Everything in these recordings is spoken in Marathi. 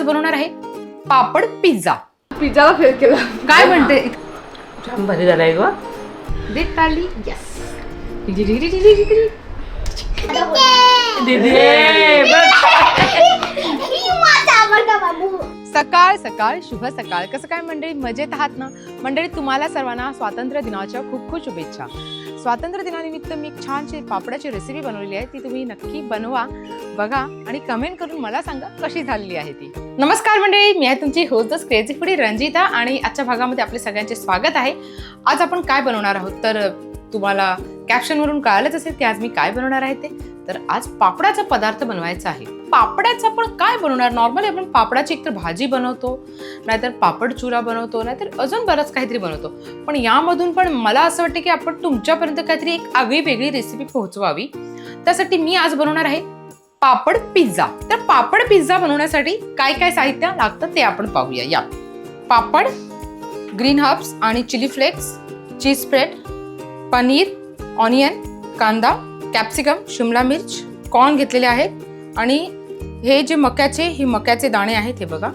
आज बनवणार आहे पापड पिझ्झा. पिझ्झाला फेल केला. काय म्हणते? छान भारी झालाय ग. दे टाळी यस सकाळ सकाळ शुभ सकाळ. कसं काय मंडळी? मजेत आहात ना? मंडळी तुम्हाला सर्वांना स्वातंत्र्य दिनाच्या खूप खूप शुभेच्छा. स्वातंत्र्य दिनानिमित्त मी एक छानशी पापडाची रेसिपी बनवलेली आहे. ती तुम्ही नक्की बनवा बघा आणि कमेंट करून मला सांगा कशी झालेली आहे ती. नमस्कार मंडळी मी आहे तुमची होस्ट क्रेझी फुडी रंजिता आणि आजच्या भागामध्ये आपले सगळ्यांचे स्वागत आहे. आज आपण काय बनवणार आहोत? तर तुम्हाला कॅप्शनवरून कळालंच असेल की आज मी काय बनवणार आहे ते. तर आज पापडाचा पदार्थ बनवायचा आहे. पापड्याचं आपण काय बनवणार? नॉर्मली आपण पापडाची एकतर भाजी बनवतो नाहीतर पापड चुरा बनवतो नाहीतर अजून बरंच काहीतरी बनवतो. पण यामधून पण मला असं वाटतं की आपण तुमच्यापर्यंत काहीतरी एक आगळी वेगळी रेसिपी पोहोचवावी. त्यासाठी मी आज बनवणार आहे पापड पिझ्झा. तर पापड पिझ्झा बनवण्यासाठी काय काय साहित्य लागतं ते आपण पाहूया. या. पापड ग्रीन हर्ब्स आणि chilli flakes cheese spread paneer onion कांदा कॅप्सिकम शिमला मिर्च कॉर्न घेतलेले आहेत. आणि हे जे मक्याचे हे मक्याचे दाणे आहेत हे बघा.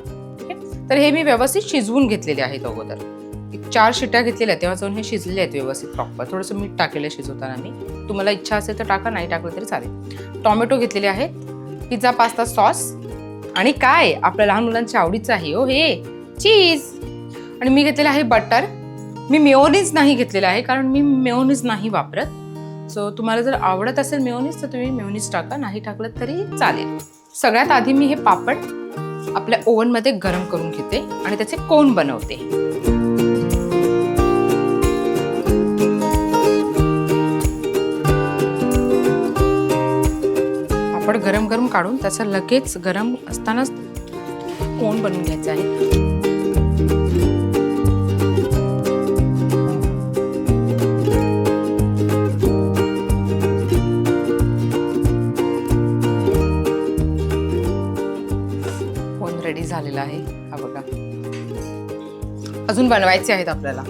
तर हे मी व्यवस्थित शिजवून घेतलेले आहेत अगोदर. एक चार शिट्या घेतलेल्या आहेत. तेव्हा जाऊन हे शिजलेले आहेत व्यवस्थित प्रॉपर थोडंसं मीठ टाकलेलं आहे शिजवताना मी. तुम्हाला इच्छा असेल तर टाका नाही टाकलं तरी चालेल. टॉमॅटो घेतलेले आहेत. Pizza pasta sauce. आणि काय? आपल्या लहान मुलांच्या आवडीचं आहे हो हे. चीज. आणि मी घेतलेलं आहे बटर. मी मेओनीज नाही घेतलेलं आहे कारण मी मेओनीज नाही वापरत. सो तुम्हाला जर आवडत असेल मेयोनीज तर तुम्ही मेयोनीज टाका. नाही टाकलं तरी चालेल. सगळ्यात आधी मी हे पापड आपल्या ओव्हनमध्ये गरम करून घेते आणि त्याचे कोण बनवते. पापड गरम गरम काढून त्याचा लगेच गरम असतानाच कोण बनवून घ्यायचं आहे. झालेला आहे. हा बघा. अजून बनवायचे आहेत आपल्याला.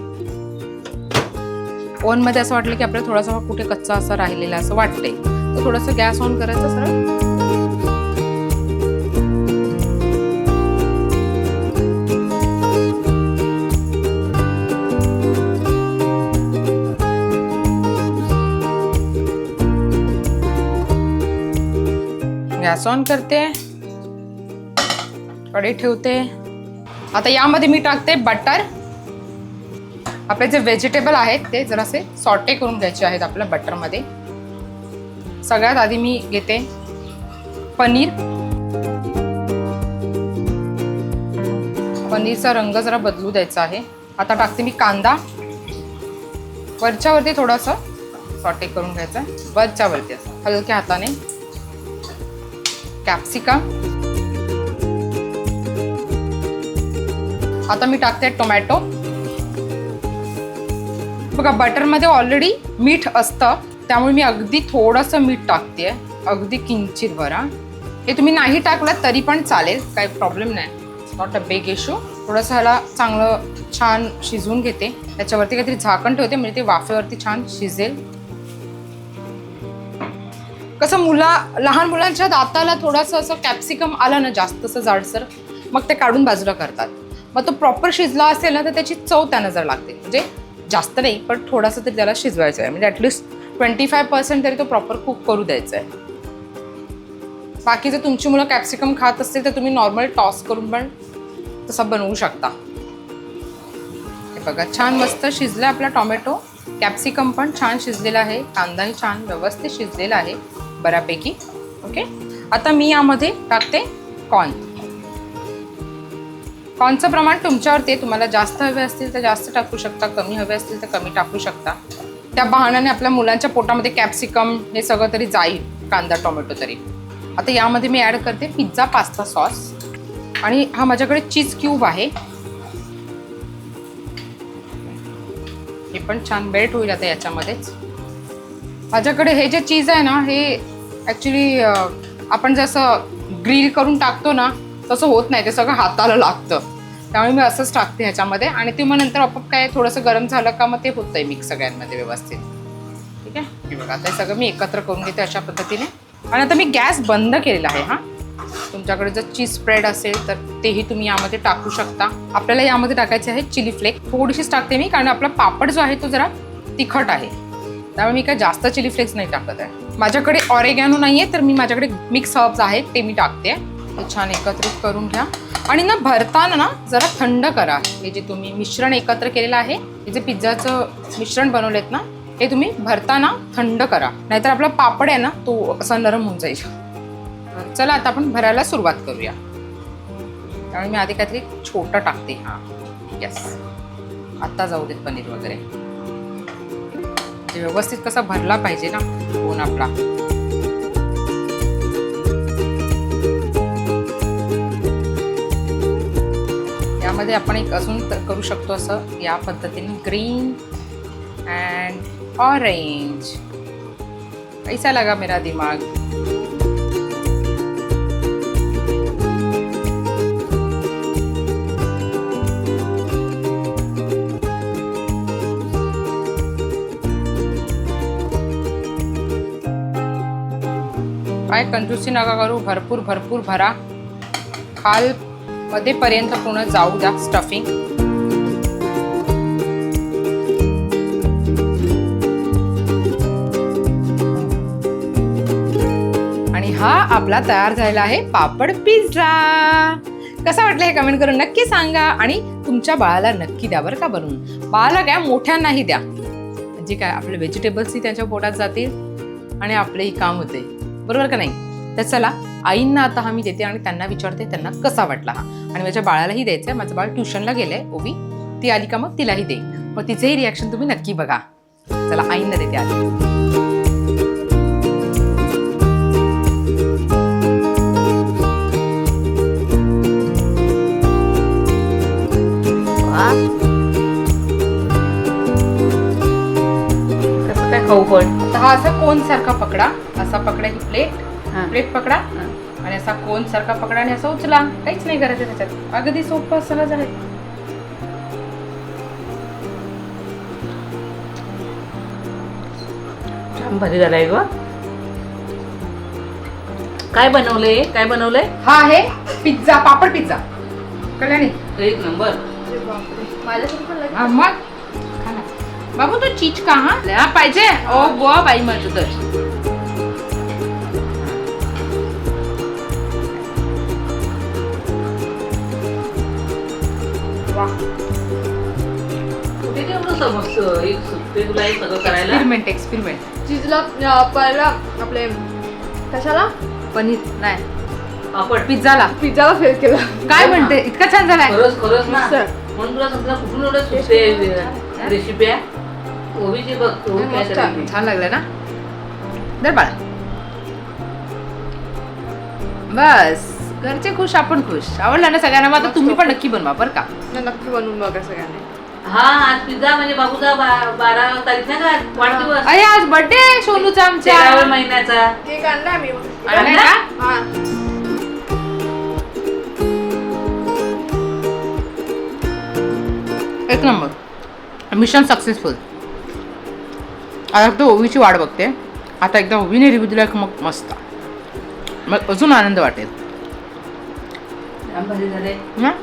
ओनमध्ये मध्ये असं वाटलं की आपल्याला थोडासा कुठे कच्चा असा राहिलेला असं वाटतंय. तर थोडंसं गॅस ऑन करायचं सरळ. गॅस ऑन करते. कडे ठेवते. आता यामध्ये मी टाकते बटर आपले जे व्हेजिटेबल आहेत ते जरासे सॉटे करून घ्यायचे आहेत आपल्या बटरमध्ये सगळ्यात आधी मी घेते पनीर. पनीरचा रंग जरा बदलू द्यायचा आहे. आता टाकते मी कांदा. वरच्यावरती थोडंसं सॉटे करून घ्यायचं. वरच्यावरती असं हलक्या हाताने. कॅप्सिकम आता मी टाकते टोमॅटो. बघा बटरमध्ये ऑलरेडी मीठ असतं त्यामुळे मी अगदी थोडंसं मीठ टाकते. अगदी किंचित भरा हे तुम्ही नाही टाकलं तरी पण चालेल काही प्रॉब्लेम नाही. नॉट अ बिग इश्यू थोडंसं ह्याला चांगलं छान शिजवून घेते. त्याच्यावरती काहीतरी झाकण ठेवते म्हणजे ते वाफेवरती छान शिजेल. कसं मुला लहान मुलांच्या दाताला थोडंसं असं कॅप्सिकम आलं ना जास्त असं जाडसर मग ते काढून बाजूला करतात. मग तो प्रॉपर शिजला असेल ना तर त्याची चव त्यांना जर लागते. म्हणजे जास्त नाही पण थोडासा तरी त्याला शिजवायचं आहे. म्हणजे ॲटलिस्ट ट्वेंटी फाय पर्सेंट तरी तो प्रॉपर कुक करू द्यायचा आहे. बाकी जर तुमची मुलं कॅप्सिकम खात असतील तर तुम्ही नॉर्मल टॉस करून पण तसं बनवू शकता. हे बघा छान मस्त शिजला आपला टॉमॅटो कॅप्सिकम पण छान शिजलेला आहे. कांदाही छान व्यवस्थित शिजलेला आहे बऱ्यापैकी. ओके आता मी यामध्ये टाकते कॉर्न कॉर्नचं प्रमाण तुमच्यावरती आहे. तुम्हाला जास्त हवे असतील तर जास्त टाकू शकता कमी हवे असतील तर कमी टाकू शकता. त्या बहाण्याने आपल्या मुलांच्या पोटामध्ये कॅप्सिकम हे सगळं तरी जाईल कांदा टोमॅटो तरी. आता यामध्ये मी ॲड करते पिझ्झा पास्ता सॉस आणि हा माझ्याकडे चीज क्यूब आहे. हे पण छान बेल्ट होईल आता याच्यामध्येच. माझ्याकडे हे जे चीज आहे ना हे ॲक्च्युली आपण जसं ग्रिल करून टाकतो ना तसं होत नाही ते सगळं हाताला लागतं. त्यामुळे मी असंच टाकते ह्याच्यामध्ये आणि ते मग नंतर आपोआप काय थोडंसं गरम झालं का मग ते होतंय मिक्स सगळ्यांमध्ये व्यवस्थित. ठीक आहे? हे बघा आता हे सगळं मी एकत्र करून घेते अशा पद्धतीने. आणि आता मी गॅस बंद केलेला आहे हां. तुमच्याकडे जर चीज स्प्रेड असेल तर तेही तुम्ही यामध्ये टाकू शकता. आपल्याला यामध्ये टाकायचे आहे चिली फ्लेक. थोडीशीच टाकते मी कारण आपला पापड जो आहे तो जरा तिखट आहे. त्यामुळे मी काय जास्त चिली फ्लेक्स नाही टाकत आहे. माझ्याकडे ऑरेगॅनो नाही आहे तर मी माझ्याकडे मिक्स हर्ब्स आहेत ते मी टाकते. हे छान एकत्रित करून घ्या. आणि ना भरताना ना जरा थंड करा. हे जे तुम्ही मिश्रण एकत्र केलेलं आहे हे जे पिझ्झाचं मिश्रण बनवलेत ना हे तुम्ही भरताना थंड करा. नाहीतर आपला पापड आहे ना तो असा नरम होऊन जाईल. चला आता आपण भरायला सुरुवात करूया. त्यामुळे मी आधी काहीतरी छोटं टाकते. हां यस आत्ता जाऊ देत पनीर वगैरे. ते व्यवस्थित कसा भरला पाहिजे ना कोण आपला. यामध्ये आपण एक अजून करू शकतो असं या पद्धतीने. ग्रीन अँड ऑरेंज ऐसा लगा मेरा दिमाग. काय कंजूसी नका करू. भरपूर भरपूर भरा. खाल मध्येपर्यंत पूर्ण जाऊ द्या स्टफिंग आणि हा आपला तयार झालेला आहे पापड पिझ्झा. कसा वाटलं हे कमेंट करून नक्की सांगा आणि तुमच्या बाळाला नक्की द्या बरं का बनवून. बाळाला काय मोठ्यांनाही द्या. म्हणजे काय आपले व्हेजिटेबल्सही त्यांच्या पोटात जातील आणि आपलेही काम होते. बरोबर का नाही? तर चला आईंना आता हा मी देते आणि त्यांना विचारते त्यांना कसा वाटला हा? आणि माझ्या बाळालाही द्यायचं आहे माझं बाळ ट्युशनला गेलंय ओवी. ती आली का मग? तिलाही दे. मग तिचेही रिॲक्शन तुम्ही नक्की बघा. चला आईंना देते आधी. कसं काय खाऊ पण? आता हा असा कोन सारखा पकडा? असा पकडा ही प्लेट. प्लेट पकडा. आणि असा कोन सारखा पकडा आणि असा उचला. काहीच नाही करायचं त्याच्यात. अगदी सोपं सहज आहे. छान भारी झालाय ग. काय बनवलंय? काय बनवलंय? हा आहे पिझ्झा पापड पिझ्झा. कल्याणी. एक नंबर. हा, मग. खा ना. बाबू तो चीज का हा. हा पाहिजे. ओ बुवा बाई माझं तर. वा. कुठे एवढं समजतं? एक सुट्टे तुला हे सगळं करायला? एक्सपेरिमेंट एक्सपेरिमेंट चीजला अं, पहिला आपले कशाला? पनीर. नाही. पापड. पिझ्झाला. पिझ्झाला फेल केला. काय म्हणते? इतका छान झालाय. खरंच खरंच ना? सर. म्हणून तुला समजा कुठून एवढं सुचते रेसिपी आहे. ओवीची बघ ओवी काय मस्त. करायची. छान लागलं ना? दर बाळा. बस. घरचे खुश आपण खुश. आवडला ना सगळ्यांना? मग आता तुम्ही पण नक्की बनवा बरं का? नक्की बनवून बघा सगळ्यांनी. हा आज पिझ्झा म्हणजे बाबूचा बा- बारा तारीख नाही का वाढदिवस. अरे आज बर्थडे सोनूचा आमच्या. तेराव्या महिन्याचा. केक आणलाय मी आणलाय का? हा. एक नंबर. मिशन सक्सेसफुल आता फक्त ओवीची वाट बघते. आता एकदा ओवीने रिव्ह्यू दिला की मग मस्त. मग अजून आनंद वाटेल. छान भारी झाले हं?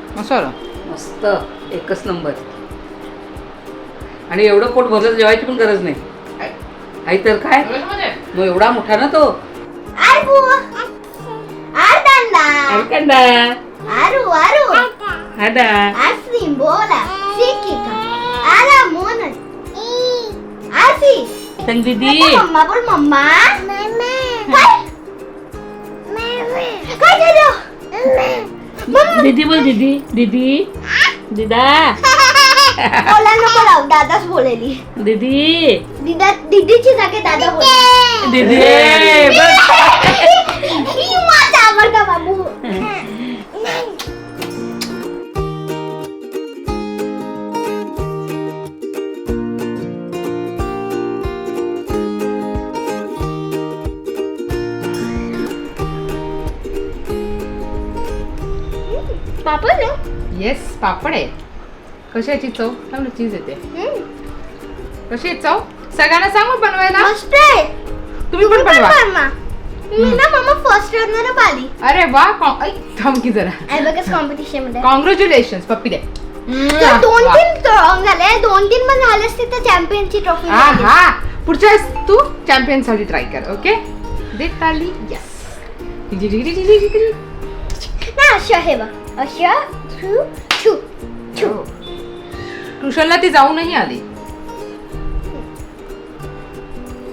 मस्त एकच नंबर. आणि एवढं पोट भरलं जेवायची पण गरज नाही. आई तर काय? मग एवढा मोठा ना तो. दीदी. Mama bol mama. Mama. Kai. Mama. Kai dado. Mama. दीदी बोल दीदी दीदी दीदा बोला नको लावू दादाच बोलेली दीदी दिदा दीदीची जागे दादा बोल दीदी ही माझा आवडता बाबू पापड ना? येस पापड आहे. कशी याची चव ना चीज येते. कशी आहे चव? सगळ्यांना सांग बनवायला? मस्त आहे. तुम्ही पण बनवा. मी ना मम्मा फर्स्ट रनर आली अरे वा कॉ- ऐ, थांब की जरा. ॲबॅकस कॉम्पिटिशनमध्ये. कॉंग्रॅच्युलेशन पप्पी दे. दोन तीन झाले दोन तीन पण झाले असते तर चॅम्पियनची ट्रॉफी हा हा पुढच्या वेळेस तू चॅम्पियनसाठी ट्राय कर ओके दे ताली यस ना अशा हे बघ. अशा छू छू छू ट्युशनला ती जाऊनही आली.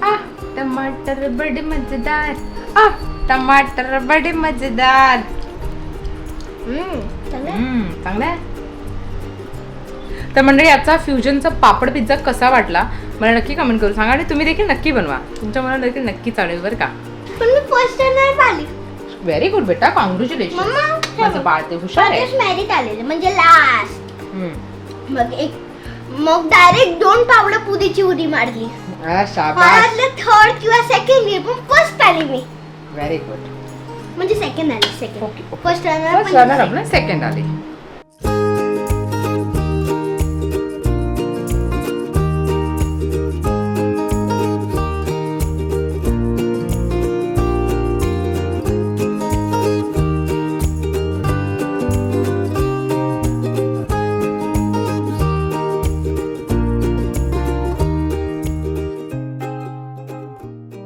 आ टमाटर बडे मजेदार. आ टमाटर बडे मजेदार. चांगलं तर मंडळी आजचा फ्युजनचा पापड पिझ्झा कसा वाटला? मला नक्की कमेंट करून सांगा आणि तुम्ही देखील नक्की बनवा. तुमच्या मला देखील नक्की चालेल बरं का. पण मी फर्स्ट रनर आली व्हेरी गुड बेटा कॉंग्रॅच्युलेशन माझं बाळ ते हुशार आहे. मॅरिट आलेलं म्हणजे लास्ट हम्म. मग एक मग डायरेक्ट दोन पावलं पुरीची उडी मारली. आ, शाबास. मला थर्ड किंवा सेकंड गेली पण फर्स्ट आली मी. व्हेरी गुड म्हणजे सेकंड आली second okay first first runner runner आपलं सेकंड आली.